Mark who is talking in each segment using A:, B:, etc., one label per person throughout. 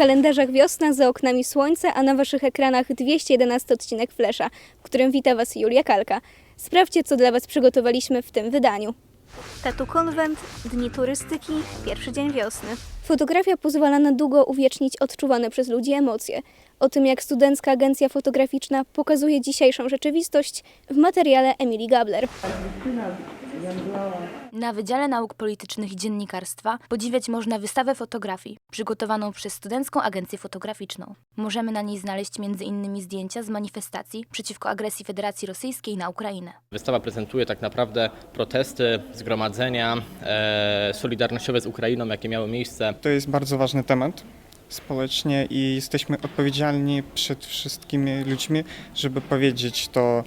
A: kalendarzach wiosna, za oknami słońce, a na waszych ekranach 211 odcinek Flesza, w którym wita was Julia Kalka. Sprawdźcie, co dla was przygotowaliśmy w tym wydaniu. Tatu Konwent, Dni Turystyki, pierwszy dzień wiosny. Fotografia pozwala na długo uwiecznić odczuwane przez ludzi emocje. O tym, jak Studencka Agencja Fotograficzna pokazuje dzisiejszą rzeczywistość w materiale Emilii Gabler.
B: Na Wydziale Nauk Politycznych i Dziennikarstwa podziwiać można wystawę fotografii, przygotowaną przez Studencką Agencję Fotograficzną. Możemy na niej znaleźć m.in. zdjęcia z manifestacji przeciwko agresji Federacji Rosyjskiej na Ukrainę.
C: Wystawa prezentuje tak naprawdę protesty, zgromadzenia e, solidarnościowe z Ukrainą, jakie miały miejsce
D: To jest bardzo ważny temat społecznie i jesteśmy odpowiedzialni przed wszystkimi ludźmi, żeby powiedzieć to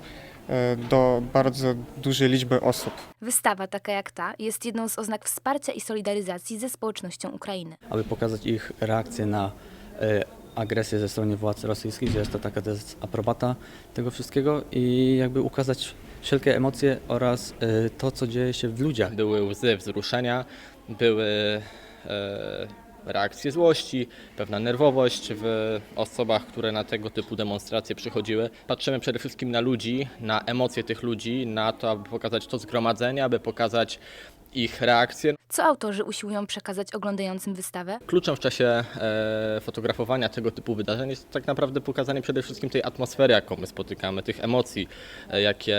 D: do bardzo dużej liczby osób.
B: Wystawa taka jak ta jest jedną z oznak wsparcia i solidaryzacji ze społecznością Ukrainy.
E: aby pokazać ich reakcję na e, agresję ze strony władz rosyjskich, że jest to taka dezaprobata tego wszystkiego i jakby ukazać wszelkie emocje oraz e, to, co dzieje się w ludziach.
C: były łzy wzruszenia, były e, reakcje złości, pewna nerwowość w osobach, które na tego typu demonstracje przychodziły. Patrzymy przede wszystkim na ludzi, na emocje tych ludzi, na to, aby pokazać to zgromadzenie, aby pokazać ich reakcje.
B: Co autorzy usiłują przekazać oglądającym wystawę?
C: Kluczem w czasie e, fotografowania tego typu wydarzeń jest tak naprawdę pokazanie przede wszystkim tej atmosfery, jaką my spotykamy, tych emocji, e, jakie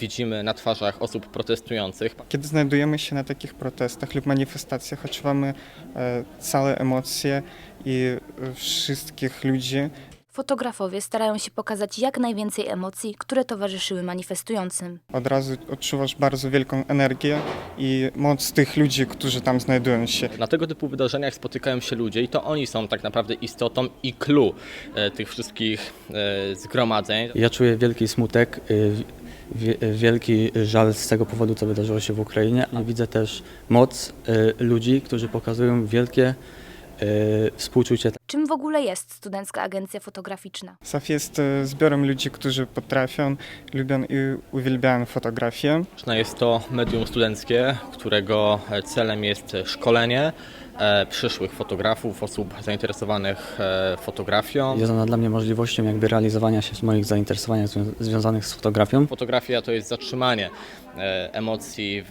C: widzimy na twarzach osób protestujących.
D: Kiedy znajdujemy się na takich protestach lub manifestacjach, odczuwamy e, całe emocje i e, wszystkich ludzi.
B: Fotografowie starają się pokazać jak najwięcej emocji, które towarzyszyły manifestującym.
D: Od razu odczuwasz bardzo wielką energię i moc tych ludzi, którzy tam znajdują się.
C: Na tego typu wydarzeniach spotykają się ludzie i to oni są tak naprawdę istotą i clue e, tych wszystkich e, zgromadzeń.
E: Ja czuję wielki smutek, wie- wielki żal z tego powodu, co wydarzyło się w Ukrainie, a widzę też moc ludzi, którzy pokazują wielkie współczucie
B: Czym w ogóle jest Studencka Agencja Fotograficzna?
D: SAF jest e, zbiorem ludzi, którzy potrafią, lubią i uwielbiają fotografię.
C: Jest to medium studenckie, którego e, celem jest szkolenie e, przyszłych fotografów, osób zainteresowanych e, fotografią.
E: Jest ona dla mnie możliwością jakby realizowania się z moich zainteresowań zwią- związanych z fotografią.
C: Fotografia to jest zatrzymanie e, emocji w,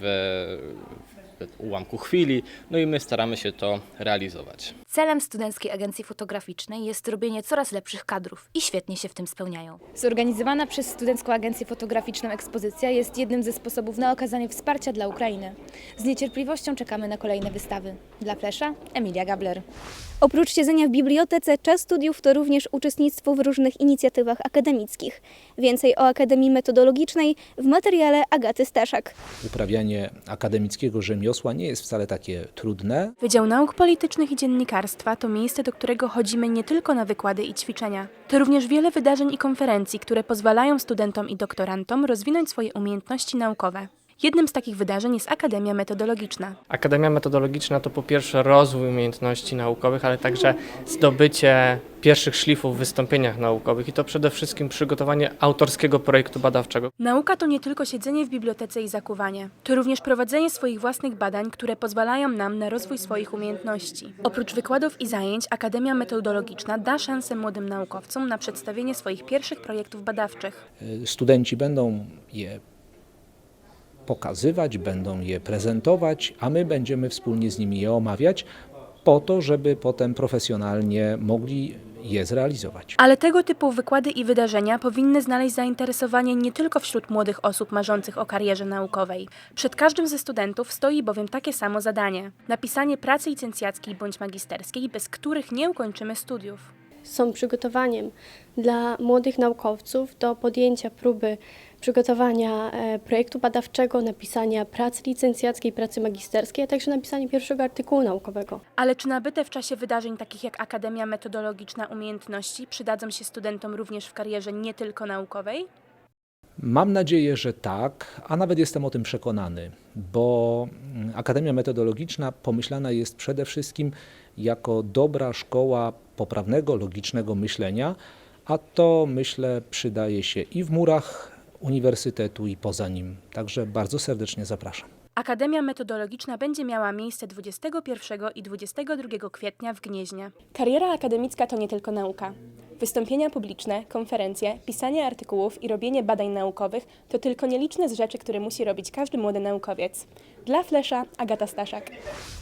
C: w ułamku chwili, no i my staramy się to realizować.
B: Celem Studenckiej Agencji Fotograficznej jest robienie coraz lepszych kadrów i świetnie się w tym spełniają.
F: Zorganizowana przez Studencką Agencję Fotograficzną ekspozycja jest jednym ze sposobów na okazanie wsparcia dla Ukrainy. Z niecierpliwością czekamy na kolejne wystawy. Dla Flesza, Emilia Gabler.
A: Oprócz siedzenia w bibliotece, czas studiów to również uczestnictwo w różnych inicjatywach akademickich. Więcej o Akademii Metodologicznej w materiale Agaty Staszak.
G: uprawianie akademickiego rzemiosła nie jest wcale takie trudne.
H: Wydział Nauk Politycznych i Dziennikarstwa to miejsce, do którego chodzimy nie tylko na wykłady i ćwiczenia. To również wiele wydarzeń i konferencji, które pozwalają studentom i doktorantom rozwinąć swoje umiejętności naukowe. Jednym z takich wydarzeń jest Akademia Metodologiczna.
I: Akademia Metodologiczna to po pierwsze rozwój umiejętności naukowych, ale także zdobycie pierwszych szlifów w wystąpieniach naukowych i to przede wszystkim przygotowanie autorskiego projektu badawczego.
H: Nauka to nie tylko siedzenie w bibliotece i zakuwanie. To również prowadzenie swoich własnych badań, które pozwalają nam na rozwój swoich umiejętności. Oprócz wykładów i zajęć, Akademia Metodologiczna da szansę młodym naukowcom na przedstawienie swoich pierwszych projektów badawczych.
G: Y, Studenci będą je pokazywać, będą je prezentować, a my będziemy wspólnie z nimi je omawiać, po to, żeby potem profesjonalnie mogli je zrealizować.
H: Ale tego typu wykłady i wydarzenia powinny znaleźć zainteresowanie nie tylko wśród młodych osób marzących o karierze naukowej. Przed każdym ze studentów stoi bowiem takie samo zadanie: napisanie pracy licencjackiej bądź magisterskiej, bez których nie ukończymy studiów.
J: są przygotowaniem dla młodych naukowców do podjęcia próby przygotowania e, projektu badawczego, napisania pracy licencjackiej, pracy magisterskiej, a także napisania pierwszego artykułu naukowego.
H: Ale czy nabyte w czasie wydarzeń takich jak Akademia Metodologiczna umiejętności przydadzą się studentom również w karierze nie tylko naukowej?
G: Mam nadzieję, że tak, a nawet jestem o tym przekonany, bo mm, Akademia Metodologiczna pomyślana jest przede wszystkim jako dobra szkoła poprawnego, logicznego myślenia, a to myślę przydaje się i w murach uniwersytetu, i poza nim. Także bardzo serdecznie zapraszam.
H: Akademia Metodologiczna będzie miała miejsce 21 i 22 kwietnia w Gnieźnie. Kariera akademicka to nie tylko nauka. Wystąpienia publiczne, konferencje, pisanie artykułów i robienie badań naukowych to tylko nieliczne z rzeczy, które musi robić każdy młody naukowiec. Dla Flesza Agata Staszak.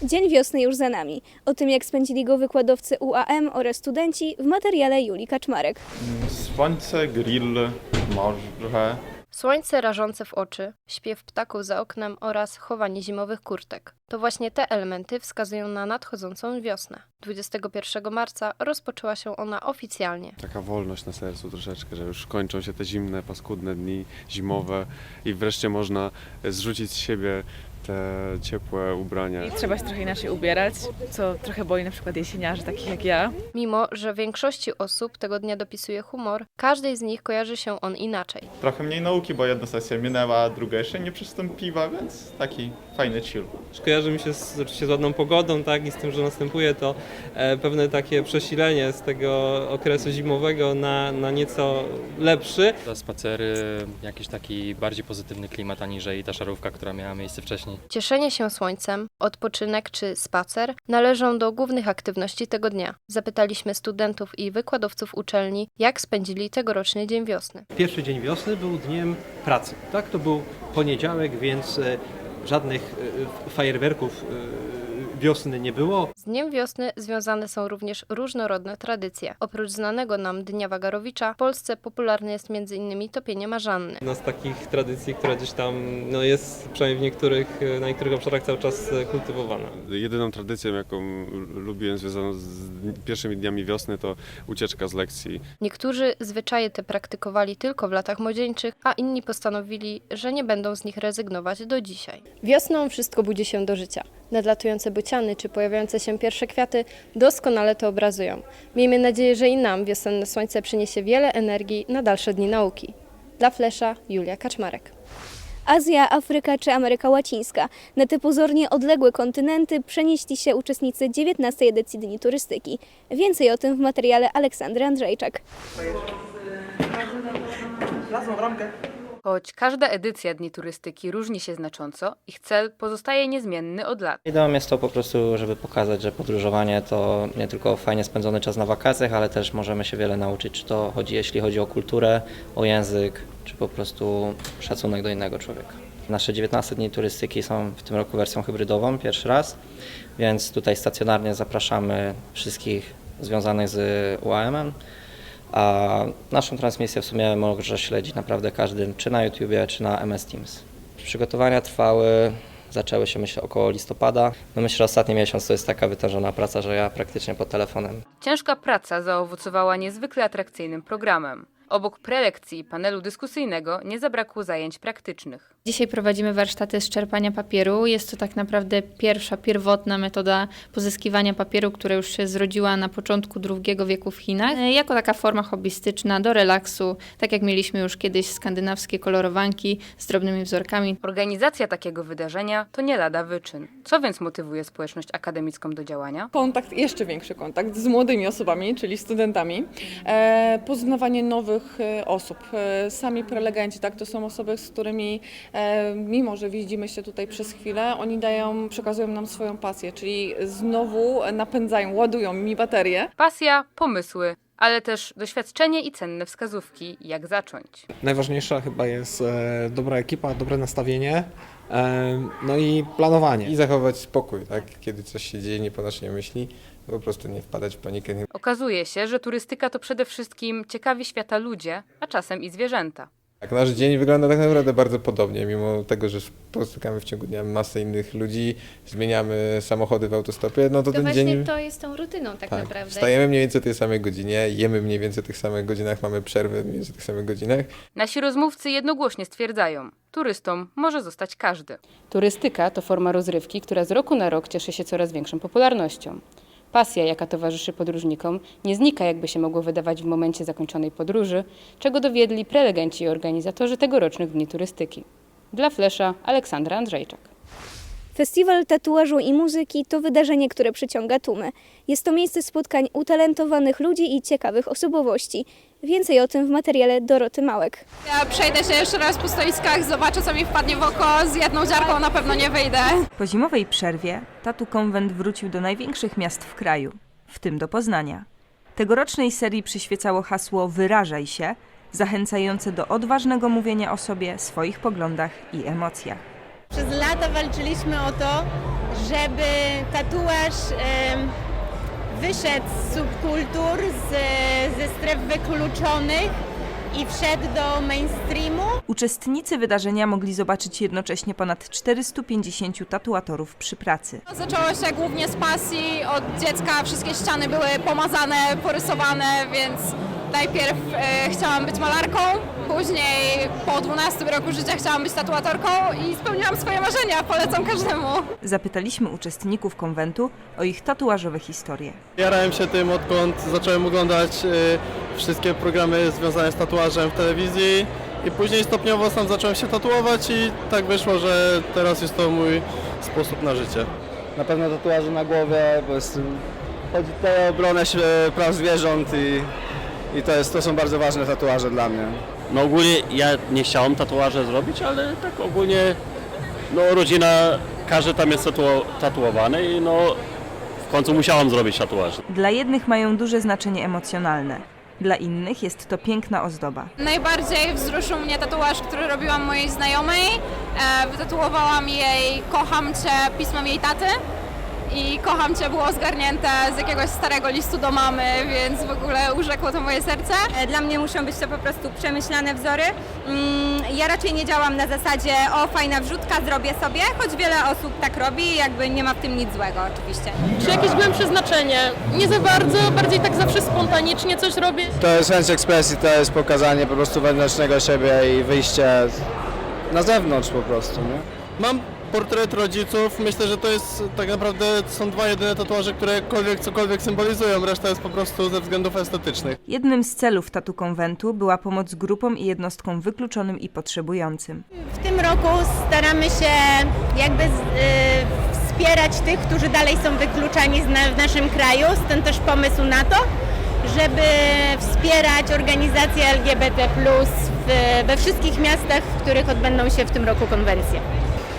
A: Dzień wiosny już za nami. O tym, jak spędzili go wykładowcy UAM oraz studenci w materiale Julii Kaczmarek.
K: Słońce, grill, morze.
L: Słońce rażące w oczy, śpiew ptaków za oknem oraz chowanie zimowych kurtek. To właśnie te elementy wskazują na nadchodzącą wiosnę. 21 marca rozpoczęła się ona oficjalnie.
K: Taka wolność na sercu troszeczkę, że już kończą się te zimne, paskudne dni zimowe i wreszcie można zrzucić z siebie te ciepłe ubrania.
M: Trzeba się trochę inaczej ubierać, co trochę boli na przykład jesieniarzy takich jak ja.
L: Mimo, że większości osób tego dnia dopisuje humor, każdej z nich kojarzy się on inaczej.
K: Trochę mniej nauki, bo jedna sesja minęła, druga jeszcze nie przystąpiła, więc taki fajny chill.
I: Kojarzy mi się z, oczywiście z ładną pogodą, tak, i z tym, że następuje to e, pewne takie przesilenie z tego okresu zimowego na, na nieco lepszy.
N: Za spacery, jakiś taki bardziej pozytywny klimat, aniżeli ta szarówka, która miała miejsce wcześniej.
L: Cieszenie się słońcem, odpoczynek czy spacer należą do głównych aktywności tego dnia. Zapytaliśmy studentów i wykładowców uczelni, jak spędzili tegoroczny dzień wiosny.
O: Pierwszy dzień wiosny był dniem pracy. Tak, to był poniedziałek, więc e, żadnych e, fajerwerków e, wiosny nie było.
L: Z Dniem Wiosny związane są również różnorodne tradycje. Oprócz znanego nam Dnia Wagarowicza, w Polsce popularne jest m.in. topienie marzanny.
I: Jedna z takich tradycji, która gdzieś tam no, jest przynajmniej w niektórych, na niektórych obszarach cały czas kultywowana.
K: Jedyną tradycją, jaką lubiłem związaną z pierwszymi dniami wiosny, to ucieczka z lekcji.
L: Niektórzy zwyczaje te praktykowali tylko w latach młodzieńczych, a inni postanowili, że nie będą z nich rezygnować do dzisiaj.
J: Wiosną wszystko budzi się do życia. Nadlatujące bociany czy pojawiające się pierwsze kwiaty doskonale to obrazują. Miejmy nadzieję, że i nam wiosenne słońce przyniesie wiele energii na dalsze dni nauki. Dla Flesza Julia Kaczmarek.
A: Azja, Afryka czy Ameryka Łacińska. Na te pozornie odległe kontynenty przenieśli się uczestnicy 19 edycji Dni Turystyki. Więcej o tym w materiale Aleksandry Andrzejczak.
B: Choć każda edycja Dni Turystyki różni się znacząco, ich cel pozostaje niezmienny od lat.
N: Ideą jest to po prostu, żeby pokazać, że podróżowanie to nie tylko fajnie spędzony czas na wakacjach, ale też możemy się wiele nauczyć, czy to chodzi, jeśli chodzi o kulturę, o język, czy po prostu szacunek do innego człowieka. Nasze 19 dni turystyki są w tym roku wersją hybrydową, pierwszy raz, więc tutaj stacjonarnie zapraszamy wszystkich związanych z UAM-em, a naszą transmisję w sumie może śledzić naprawdę każdy, czy na YouTubie, czy na MS Teams. Przygotowania trwały, zaczęły się myślę około listopada. No myślę, że ostatni miesiąc to jest taka wytężona praca, że ja praktycznie pod telefonem.
B: Ciężka praca zaowocowała niezwykle atrakcyjnym programem. Obok prelekcji i panelu dyskusyjnego nie zabrakło zajęć praktycznych.
F: Dzisiaj prowadzimy warsztaty z czerpania papieru. Jest to tak naprawdę pierwsza, pierwotna metoda pozyskiwania papieru, która już się zrodziła na początku II wieku w Chinach, e, jako taka forma hobbystyczna do relaksu, tak jak mieliśmy już kiedyś skandynawskie kolorowanki z drobnymi wzorkami.
B: Organizacja takiego wydarzenia to nie lada wyczyn. Co więc motywuje społeczność akademicką do działania?
M: Kontakt, jeszcze większy kontakt z młodymi osobami, czyli studentami. E, poznawanie nowych e, osób. E, sami prelegenci, tak, to są osoby, z którymi mimo, że widzimy się tutaj przez chwilę, oni dają, przekazują nam swoją pasję, czyli znowu napędzają, ładują mi baterię.
B: Pasja, pomysły, ale też doświadczenie i cenne wskazówki, jak zacząć.
I: Najważniejsza chyba jest e, dobra ekipa, dobre nastawienie, e, no i planowanie.
K: I zachować spokój, tak? Kiedy coś się dzieje, nie podać nie myśli, po prostu nie wpadać w panikę.
B: Okazuje się, że turystyka to przede wszystkim ciekawi świata ludzie, a czasem i zwierzęta.
K: Tak, nasz dzień wygląda tak naprawdę bardzo podobnie, mimo tego, że spotykamy w ciągu dnia masę innych ludzi, zmieniamy samochody w autostopie, no to, ten dzień...
J: to jest tą rutyną tak,
K: Tak, wstajemy mniej więcej o tej samej godzinie, jemy mniej więcej o tych samych godzinach, mamy przerwy mniej więcej o tych samych godzinach.
B: Nasi rozmówcy jednogłośnie stwierdzają, turystą może zostać każdy.
M: Turystyka to forma rozrywki, która z roku na rok cieszy się coraz większą popularnością. Pasja, jaka towarzyszy podróżnikom, nie znika, jakby się mogło wydawać w momencie zakończonej podróży, czego dowiedli prelegenci i organizatorzy tegorocznych Dni Turystyki. Dla Flesza Aleksandra Andrzejczak.
A: Festiwal tatuażu i muzyki to wydarzenie, które przyciąga tłumy. Jest to miejsce spotkań utalentowanych ludzi i ciekawych osobowości. Więcej o tym w materiale Doroty Małek.
P: Ja przejdę się jeszcze raz po stoiskach, zobaczę co mi wpadnie w oko, z jedną dziarką na pewno nie wyjdę.
Q: Po zimowej przerwie Tatu Konwent wrócił do największych miast w kraju, w tym do Poznania. Tegorocznej serii przyświecało hasło Wyrażaj się, zachęcające do odważnego mówienia o sobie, swoich poglądach i emocjach.
R: Przez lata walczyliśmy o to, żeby tatuaż em, wyszedł z subkultur, z, ze stref wykluczonych i wszedł do mainstreamu.
Q: Uczestnicy wydarzenia mogli zobaczyć jednocześnie ponad 450 tatuatorów przy pracy.
P: Zaczęło się głównie z pasji, od dziecka wszystkie ściany były pomazane, porysowane, więc najpierw e, chciałam być malarką, później po 12 roku życia chciałam być tatuatorką i spełniłam swoje marzenia, polecam każdemu.
Q: Zapytaliśmy uczestników konwentu o ich tatuażowe historie.
S: Jarałem się tym, odkąd zacząłem oglądać y, wszystkie programy związane z tatuażem w telewizji i później stopniowo sam zacząłem się tatuować i tak wyszło, że teraz jest to mój sposób na życie.
T: Na pewno tatuaże na głowie, bo jest, chodzi tutaj o obronę e, praw zwierząt i, i to, jest, to są bardzo ważne tatuaże dla mnie.
U: No ogólnie ja nie chciałem tatuaże zrobić, ale tak ogólnie no rodzina, każdy tam jest tatu- tatuowany i no w końcu musiałam zrobić tatuaż.
Q: Dla jednych mają duże znaczenie emocjonalne, dla innych jest to piękna ozdoba.
P: Najbardziej wzruszył mnie tatuaż, który robiłam mojej znajomej. E, wytatuowałam jej Kocham Cię pismem jej taty. I kocham Cię było zgarnięte z jakiegoś starego listu do mamy, więc w ogóle urzekło to moje serce.
V: Dla mnie muszą być to po prostu przemyślane wzory. Mm, Ja raczej nie działam na zasadzie o fajna wrzutka, zrobię sobie, choć wiele osób tak robi i jakby nie ma w tym nic złego oczywiście.
W: Czy jakieś głębsze znaczenie? Nie za bardzo, bardziej tak zawsze spontanicznie coś robię.
T: To jest chęć ekspresji, to jest pokazanie po prostu wewnętrznego siebie i wyjście na zewnątrz po prostu. Nie?
S: Mam portret rodziców, myślę, że to jest tak naprawdę są dwa jedyne tatuaże, którekolwiek cokolwiek symbolizują, reszta jest po prostu ze względów estetycznych.
Q: Jednym z celów tatu konwentu była pomoc grupom i jednostkom wykluczonym i potrzebującym.
R: W tym roku staramy się jakby z, y, wspierać tych, którzy dalej są wykluczani z na, w naszym kraju, stąd też pomysł na to, żeby wspierać organizacje LGBT+, w, we wszystkich miastach, w których odbędą się w tym roku konwencje.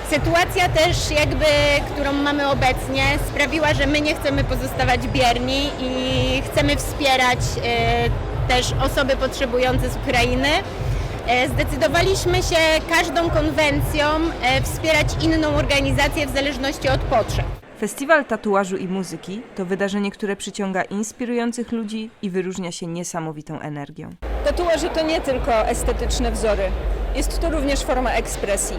R: Sytuacja też jakby, którą mamy obecnie sprawiła, że my nie chcemy pozostawać bierni i chcemy wspierać e, też osoby potrzebujące z Ukrainy. E, Zdecydowaliśmy się każdą konwencją e, wspierać inną organizację w zależności od potrzeb.
Q: Festiwal tatuażu i muzyki to wydarzenie, które przyciąga inspirujących ludzi i wyróżnia się niesamowitą energią.
X: Tatuaże to nie tylko estetyczne wzory, jest to również forma ekspresji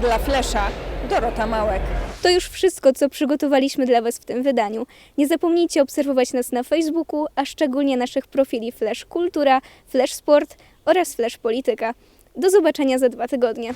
X: dla Flesza Dorota Małek.
A: To już wszystko, co przygotowaliśmy dla Was w tym wydaniu. Nie zapomnijcie obserwować nas na Facebooku, a szczególnie naszych profili Flash Kultura, Flash Sport oraz Flash Polityka. Do zobaczenia za dwa tygodnie.